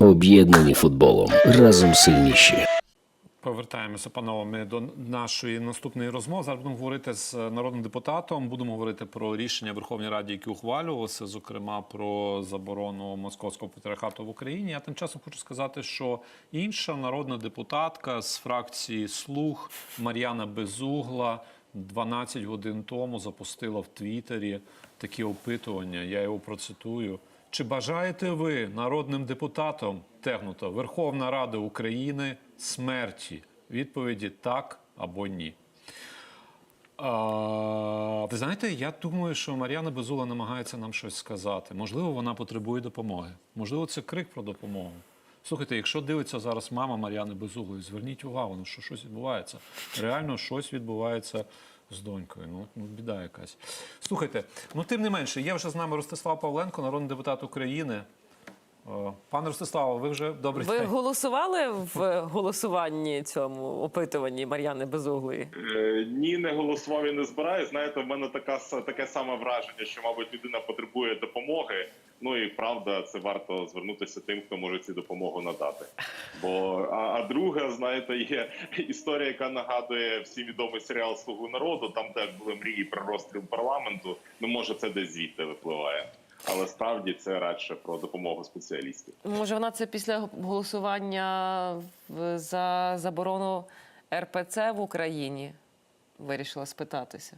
Об'єднані футболом. Разом сильніші. Повертаємося, панове, до нашої наступної розмови. Зараз будемо говорити з народним депутатом. Будемо говорити про рішення Верховної Ради, які ухвалювалися, зокрема про заборону московського патріархату в Україні. Я тим часом хочу сказати, що інша народна депутатка з фракції Слуг Мар'яна Безугла 12 годин тому запустила в Твіттері такі опитування. Я його процитую. Чи бажаєте ви народним депутатом тегнуто Верховна Рада України смерті? Відповіді так або ні. А, ви знаєте, я думаю, що Мар'яна Безула намагається нам щось сказати. Можливо, вона потребує допомоги. Можливо, це крик про допомогу. Слухайте, якщо дивиться зараз мама Мар'яни Безуглої, зверніть увагу, ну що щось відбувається. Реально щось відбувається з донькою. Ну, ну біда якась. Слухайте, ну тим не менше, є вже з нами Ростислав Павленко, народний депутат України. О, Пане Ростиславе, ви вже добрий Ви день. голосували в голосуванні цьому опитуванні Мар'яни Безуглої? Е, Ні, не голосував і не збираю. Знаєте, в мене така с- таке саме враження, що, мабуть, людина потребує допомоги. Ну і правда, це варто звернутися тим, хто може цю допомогу надати. Бо а, а друге, знаєте, є історія, яка нагадує всім відомий серіал Слугу народу. Там теж були мрії про розстріл парламенту. Ну може, це десь звідти випливає. Але справді це радше про допомогу спеціалістів. Може, вона це після голосування за заборону РПЦ в Україні вирішила спитатися?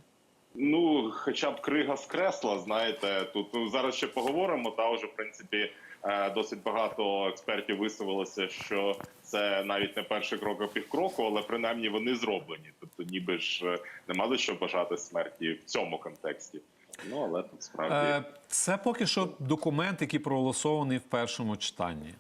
Ну, хоча б крига з кресла, знаєте, тут ну, зараз ще поговоримо. Та вже в принципі е, досить багато експертів висловилося, що це навіть не перший крок, а півкроку, але принаймні вони зроблені. Тобто, ніби ж е, нема за що бажати смерті в цьому контексті. Ну але тут справді Е, Це поки що документ, який проголосований в першому читанні.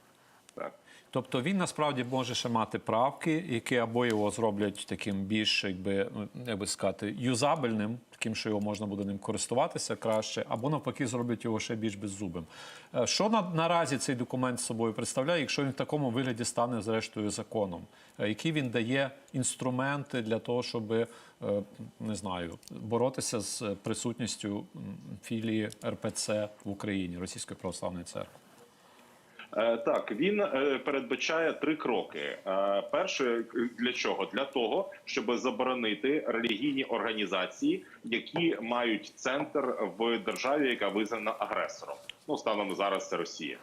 Тобто він насправді може ще мати правки, які або його зроблять таким більш, якби ну, як сказати, юзабельним, таким, що його можна буде ним користуватися краще, або навпаки зроблять його ще більш беззубим. Е, Що на, наразі цей документ собою представляє, якщо він в такому вигляді стане зрештою законом? Е, Які він дає інструменти для того, щоб е, не знаю, боротися з присутністю філії РПЦ в Україні, Російської православної церкви? Е, Так, він е, передбачає три кроки. Е, Перше для чого? Для того, щоб заборонити релігійні організації, які мають центр в державі, яка визнана агресором. Ну станом зараз це Росія.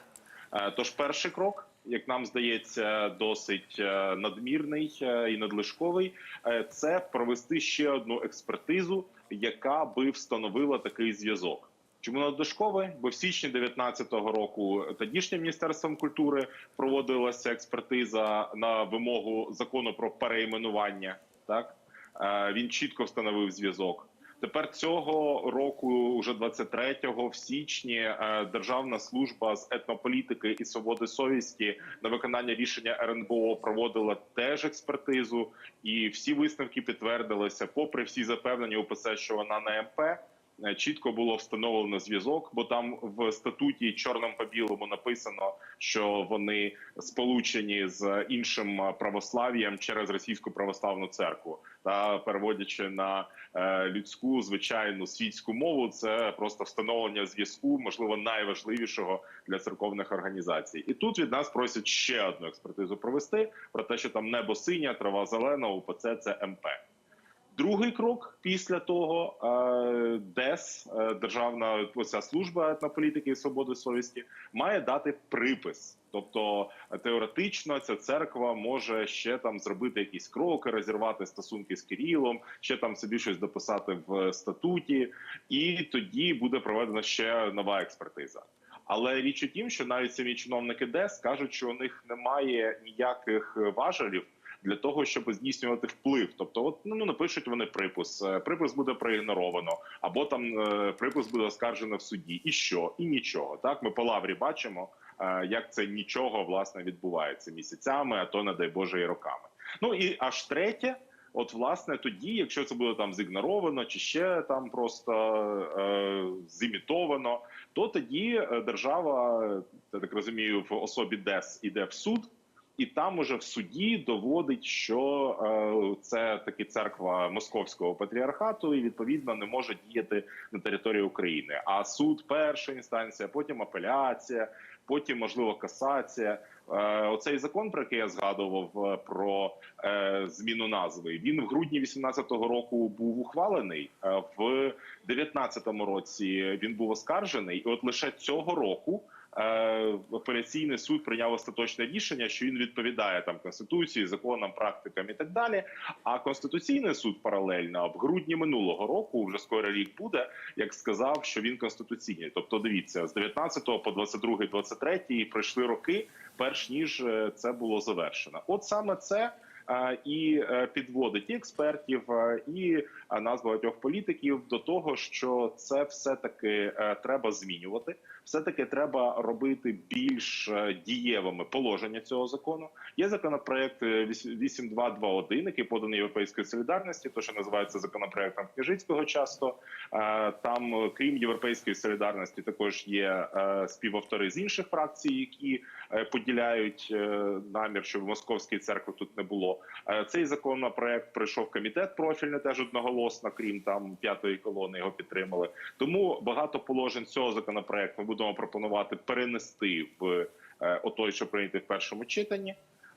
Тож перший крок, як нам здається, досить надмірний і надлишковий, це провести ще одну експертизу, яка би встановила такий зв'язок. Чому надлишковий? Бо в січні 2019 року тодішнім міністерством культури проводилася експертиза на вимогу закону про перейменування. Так Е, він чітко встановив зв'язок. Тепер цього року, уже 23-го, в січні, е, Державна служба з етнополітики і свободи совісті на виконання рішення РНБО проводила теж експертизу, і всі висновки підтвердилися, попри всі запевнення УПЦ, що вона не МП. Е, Чітко було встановлено зв'язок, бо там в статуті чорним по білому написано, що вони сполучені з іншим е, православ'ям через російську православну церкву. Та переводячи на е, людську звичайну світську мову, це просто встановлення зв'язку, можливо, найважливішого для церковних організацій. І тут від нас просять ще одну експертизу провести про те, що там небо синя, трава зелена, УПЦ – це МП. Другий крок після того е, ДЕС, е, державна оця служба етнополітики і свободи совісті, має дати припис. Тобто е, теоретично ця церква може ще там зробити якісь кроки, розірвати стосунки з Кирилом, ще там собі щось дописати в статуті, і тоді буде проведена ще нова експертиза. Але річ у тім, що навіть самі чиновники ДЕС кажуть, що у них немає ніяких важелів для того, щоб здійснювати вплив. Тобто, от ну напишуть вони припис, е, припис буде проігноровано, або там е, припис буде оскаржено в суді. І що? І нічого. Так ми по лаврі бачимо, е, як це нічого власне відбувається місяцями, а то не дай Боже і роками. Ну і аж третє. От, власне, тоді, якщо це буде там зігноровано, чи ще там просто е, зімітовано, то тоді держава, я так розумію, в особі ДЕС іде в суд, і там уже в суді доводить, що е, це таки церква московського патріархату, і відповідно не може діяти на території України. А суд, перша інстанція, потім апеляція, потім можливо касація. Е, Оцей закон, про який я згадував е, про зміну назви, він в грудні 2018 року був ухвалений. В 2019 році він був оскаржений, і от лише цього року. Е, Апеляційний суд прийняв остаточне рішення, що він відповідає там конституції, законам, практикам і так далі. А конституційний суд паралельно в грудні минулого року, вже скоро рік буде, як сказав, що він конституційний. Тобто, дивіться, з 19 по 22, 23 пройшли роки, перш ніж е, це було завершено. От саме це. е, І підводить і експертів, і нас багатьох політиків до того, що це все таки треба змінювати. Все таки треба робити більш е, дієвими положення цього закону. Є законопроект е, 8221, який поданий Європейської солідарності, то що називається законопроектом Княжицького. Часто Е, там, е, крім європейської солідарності, також є е, співавтори з інших фракцій, які е, поділяють е, намір, щоб московської церкви тут не було. Е, Цей законопроект пройшов комітет профільний теж одноголосно, крім там п'ятої колони його підтримали. Тому багато положень цього законопроекту ми будемо пропонувати перенести в е, отой, що прийнятий в першому читанні.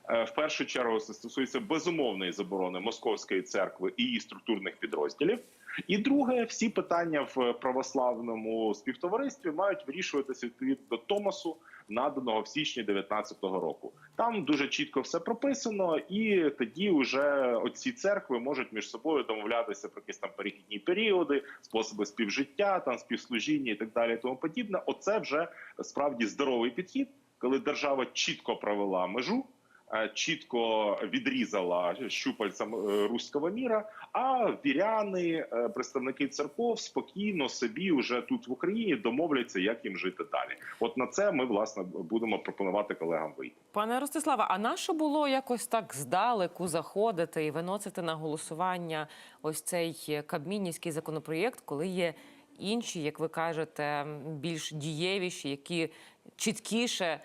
Е, В першу чергу це стосується безумовної заборони московської церкви і її структурних підрозділів. І друге, всі питання в православному співтоваристві мають вирішуватися відповідно до Томасу, наданого в січні 2019 року. Там дуже чітко все прописано, і тоді вже оці церкви можуть між собою домовлятися про якісь там перехідні періоди, способи співжиття, там співслужіння і так далі. Тому подібне. Оце вже справді здоровий підхід, коли держава чітко провела межу. Е, Чітко відрізала щупальцем е, руського міра, а віряни, е, представники церков спокійно собі вже тут в Україні домовляться, як їм жити далі. От на це ми власне будемо пропонувати колегам вийти. Пане Ростиславе, а нащо було якось так здалеку заходити і виносити на голосування ось цей кабмінівський законопроєкт, коли є інші, як ви кажете, більш дієвіші, які чіткіше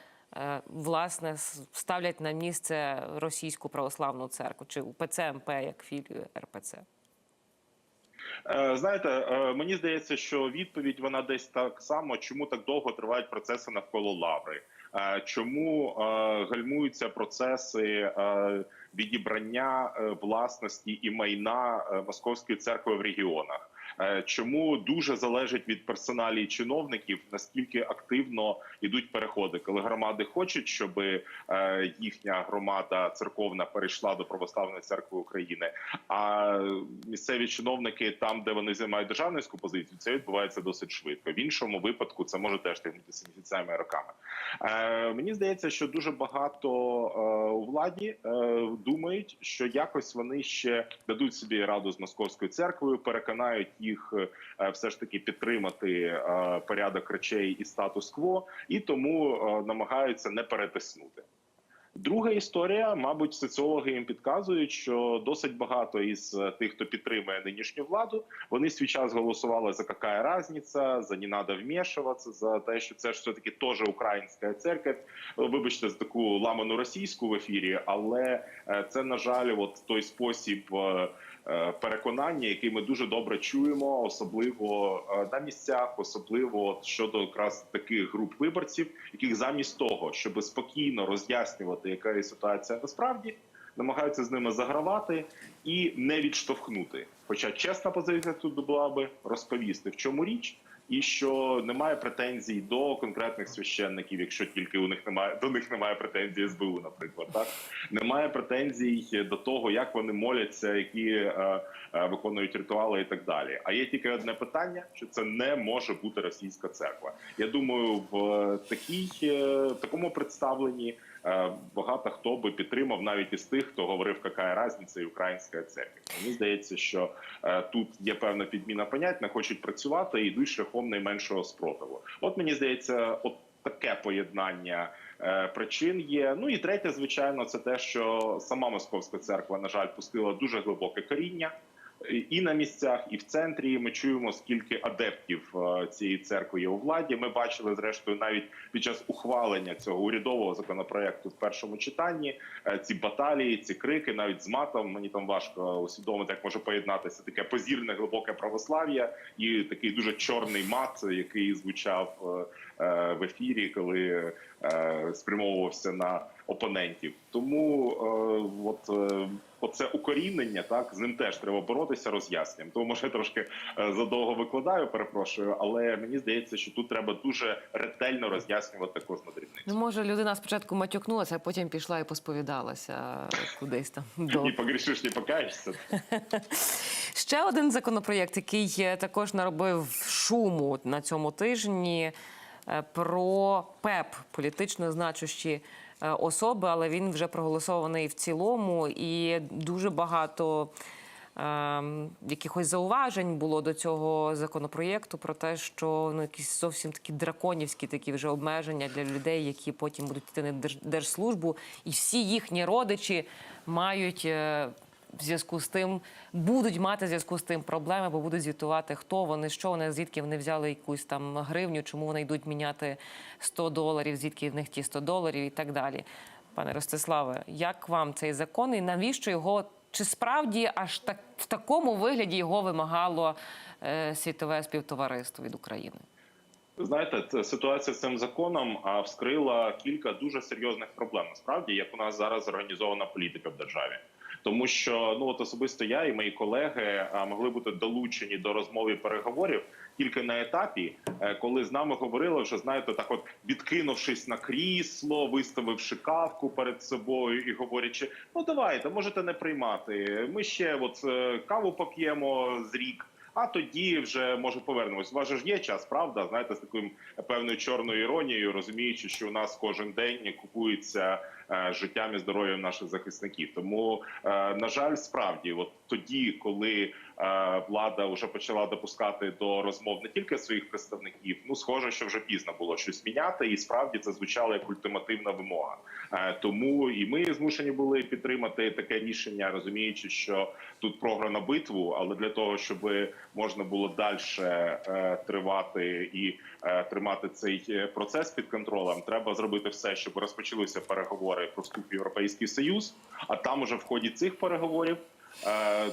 власне ставлять на місце російську православну церкву чи УПЦ МП як філію РПЦ? Е, Знаєте, е, мені здається, що відповідь вона десь так само, чому так довго тривають процеси навколо лаври, Е, чому е, гальмуються процеси е, відібрання е, власності і майна е, московської церкви в регіонах. Е, Чому дуже залежить від персоналії чиновників, наскільки активно йдуть переходи, коли громади хочуть, щоб е, їхня громада церковна перейшла до православної церкви України, а місцеві чиновники там, де вони займають державницьку позицію, це відбувається досить швидко. В іншому випадку це може теж тягнутися місяцями роками. Е, мені здається, що дуже багато у владі думають, що якось вони ще дадуть собі раду з московською церквою, переконають їх е, все ж таки підтримати е, порядок речей і статус-кво, і тому е, намагаються не перетиснути. Друга історія, мабуть, соціологи їм підказують, що досить багато із тих, хто підтримує нинішню владу, вони свій час голосували за какая разниця, за не надо вмішуватися, за те, що це ж все таки теж українська церква. Вибачте, за таку ламану російську в ефірі, але це на жаль, от той спосіб. Е, Переконання, які ми дуже добре чуємо, особливо е, на місцях, особливо щодо якраз таких груп виборців, яких замість того, щоб спокійно роз'яснювати, яка є ситуація насправді, намагаються з ними загравати і не відштовхнути. Хоча чесна позиція тут була би розповісти, в чому річ, і що немає претензій до конкретних священників, якщо тільки у них немає до них немає претензій СБУ, наприклад, так немає претензій до того, як вони моляться, які е, е, виконують ритуали і так далі. А є тільки одне питання: що це не може бути російська церква. Я думаю, в такій е, такому представленні. е, Багато хто би підтримав навіть із тих, хто говорив, яка різниця і українська церква. Мені здається, що е, тут є певна підміна понять, не хочуть працювати і йдуть шляхом найменшого спротиву. От мені здається, от таке поєднання е, причин є. Ну і третє, звичайно, це те, що сама московська церква, на жаль, пустила дуже глибоке коріння. І на місцях, і в центрі. Ми чуємо, скільки адептів е, цієї церкви є у владі. Ми бачили, зрештою, навіть під час ухвалення цього урядового законопроекту в першому читанні е, ці баталії, ці крики, навіть з матом. Мені там важко усвідомити, як може поєднатися таке позірне глибоке православ'я і такий дуже чорний мат, який звучав е, в ефірі, коли спрямовувався на опонентів. Тому от оце укорінення, так з ним теж треба боротися роз'ясненням. Тому може я трошки е, задовго викладаю, перепрошую, але мені здається, що тут треба дуже ретельно роз'яснювати кожну дрібницю. Ну, може, людина спочатку матюкнулася, а потім пішла і посповідалася кудись там. До... І погрішиш, не покаєшся. Ще один законопроєкт, який е, також наробив шуму на цьому тижні е, про ПЕП, політично значущі е, особи, але він вже проголосований в цілому, і дуже багато. ем, Якихось зауважень було до цього законопроєкту про те, що ну якісь зовсім такі драконівські такі вже обмеження для людей, які потім будуть йти на держслужбу, і всі їхні родичі мають е, в зв'язку з тим будуть мати зв'язку з тим проблеми, бо будуть звітувати, хто вони, що вони, звідки вони взяли якусь там гривню, чому вони йдуть міняти 100 доларів, звідки в них ті 100 доларів і так далі. Пане Ростиславе, як вам цей закон і навіщо його? Чи справді аж так в такому вигляді його вимагало е, світове співтовариство від України? Знаєте, ситуація з цим законом а, вскрила кілька дуже серйозних проблем. Насправді, як у нас зараз організована політика в державі. Тому що ну от особисто я і мої колеги могли бути долучені до розмови переговорів тільки на етапі, е, коли з нами говорили, вже знаєте, так от відкинувшись на крісло, виставивши кавку перед собою і говорячи: ну давайте, можете не приймати. Ми ще от е, каву поп'ємо з рік. А тоді вже може повернемось. У вас ж є час, правда? Знаєте, з такою певною чорною іронією, розуміючи, що у нас кожен день купується е, життям і здоров'ям наших захисників. Тому, е, на жаль, справді, от тоді, коли влада вже почала допускати до розмов не тільки своїх представників, ну схоже, що вже пізно було щось міняти, і справді це звучало як ультимативна вимога. Е, тому і ми змушені були підтримати таке рішення, розуміючи, що тут програна битву, але для того, щоб можна було далі е, тривати і е, тримати цей е, процес під контролем, треба зробити все, щоб розпочалися переговори про вступ в європейський союз. А там уже в ході цих переговорів е,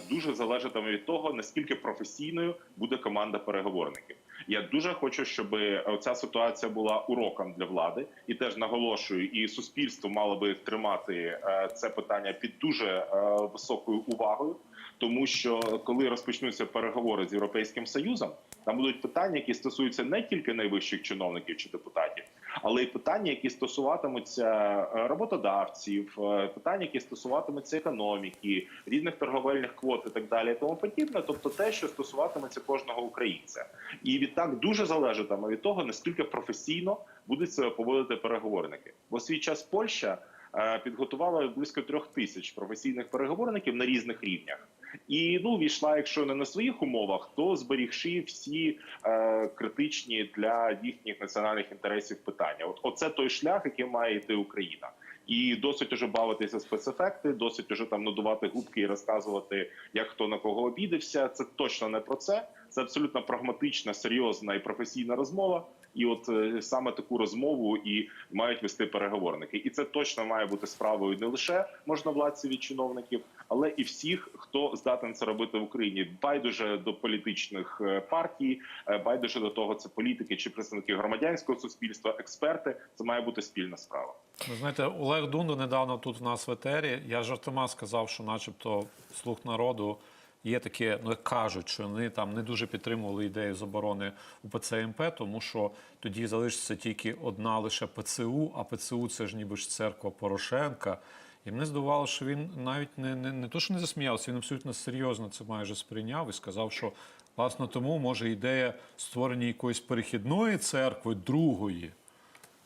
дуже залежатиме від того, наскільки професійною буде команда переговорників. Я дуже хочу, щоб ця ситуація була уроком для влади, і теж наголошую, і суспільство мало би тримати е, це питання під дуже е, високою увагою. Тому що коли розпочнуться переговори з європейським союзом, там будуть питання, які стосуються не тільки найвищих чиновників чи депутатів, але й питання, які стосуватимуться е, роботодавців, е, питання, які стосуватимуться економіки, різних торговельних квот і так далі, і тому подібне. Тобто, те, що стосуватиметься кожного українця, і відтак дуже залежатиме від того, наскільки професійно будуть себе поводити переговорники. Бо свій час Польща е, підготувала близько трьох тисяч професійних переговорників на різних рівнях. І ну війшла, якщо не на своїх умовах, то зберігши всі е, критичні для їхніх національних інтересів питання. От оце той шлях, яким має йти Україна. І досить уже бавитися спецефекти, досить уже там надувати губки і розказувати, як хто на кого обідався. Це точно не про це. Це абсолютно прагматична, серйозна і професійна розмова. І от е, саме таку розмову і мають вести переговорники. І це точно має бути справою не лише можновладців і чиновників, але і всіх, хто здатен це робити в Україні. Байдуже до політичних е, партій, е, байдуже до того, це політики чи представники громадянського суспільства, експерти. Це має бути спільна справа. Ви знаєте, Олег Дунда недавно тут в нас в етері. Я жартома сказав, що, начебто, слух народу є таке, ну як кажуть, що вони там не дуже підтримували ідею заборони УПЦ МП, тому що тоді залишиться тільки одна лише ПЦУ, а ПЦУ це ж ніби ж церква Порошенка. І мене здавалося, що він навіть не, не, не то, що не засміявся, він абсолютно серйозно це майже сприйняв і сказав, що власне тому може ідея створення якоїсь перехідної церкви, другої,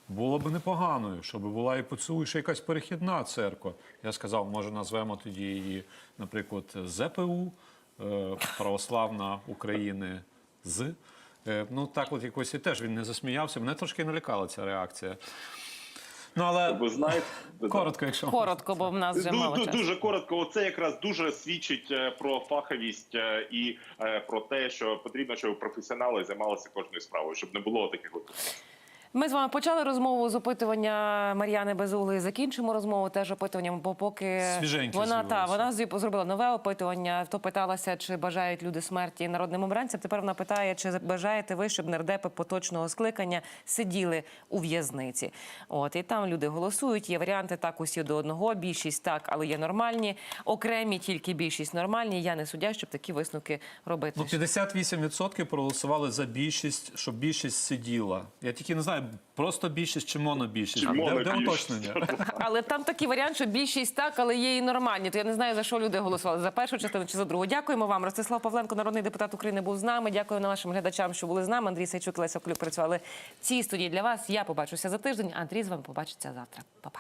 було б непоганою, щоб була і ще якась перехідна церква. Я сказав, може назвемо тоді її, наприклад, ЗПУ, е, Православна України з. Е, Ну так, от якось і теж він не засміявся. Мене трошки налякала ця реакція. Ну але Ви знаєте, коротко, якщо Коротко, бо в нас вже мало часу. Дуже коротко. Оце якраз дуже свідчить е, про фаховість і про те, що потрібно, щоб професіонали займалися кожною справою, щоб не було таких от Ми з вами почали розмову з опитування Мар'яни Безугли. Закінчимо розмову теж опитуванням, бо поки Свіженькі вона та вона зробила нове опитування. То питалася, чи бажають люди смерті народним обранцям. Тепер вона питає, чи бажаєте ви, щоб нардепи поточного скликання сиділи у в'язниці. От і там люди голосують. Є варіанти так усі до одного. Більшість так, але є нормальні. Окремі тільки більшість нормальні. Я не суддя, щоб такі висновки робити. Ну, 58% проголосували за більшість, щоб більшість сиділа. Я тільки не знаю, просто більшість чи монобільшість. Чи Де- де, монобільшість? уточнення? Але там такий варіант, що більшість так, але є і нормальні. То я не знаю за що люди голосували за першу частину чи за другу. Дякуємо вам. Ростислав Павленко, народний депутат України, був з нами. Дякую нашим глядачам, що були з нами. Андрій Сайчук, Леся Клюк працювали в цій студії для вас. Я побачуся за тиждень. Андрій з вами побачиться завтра. Па-па.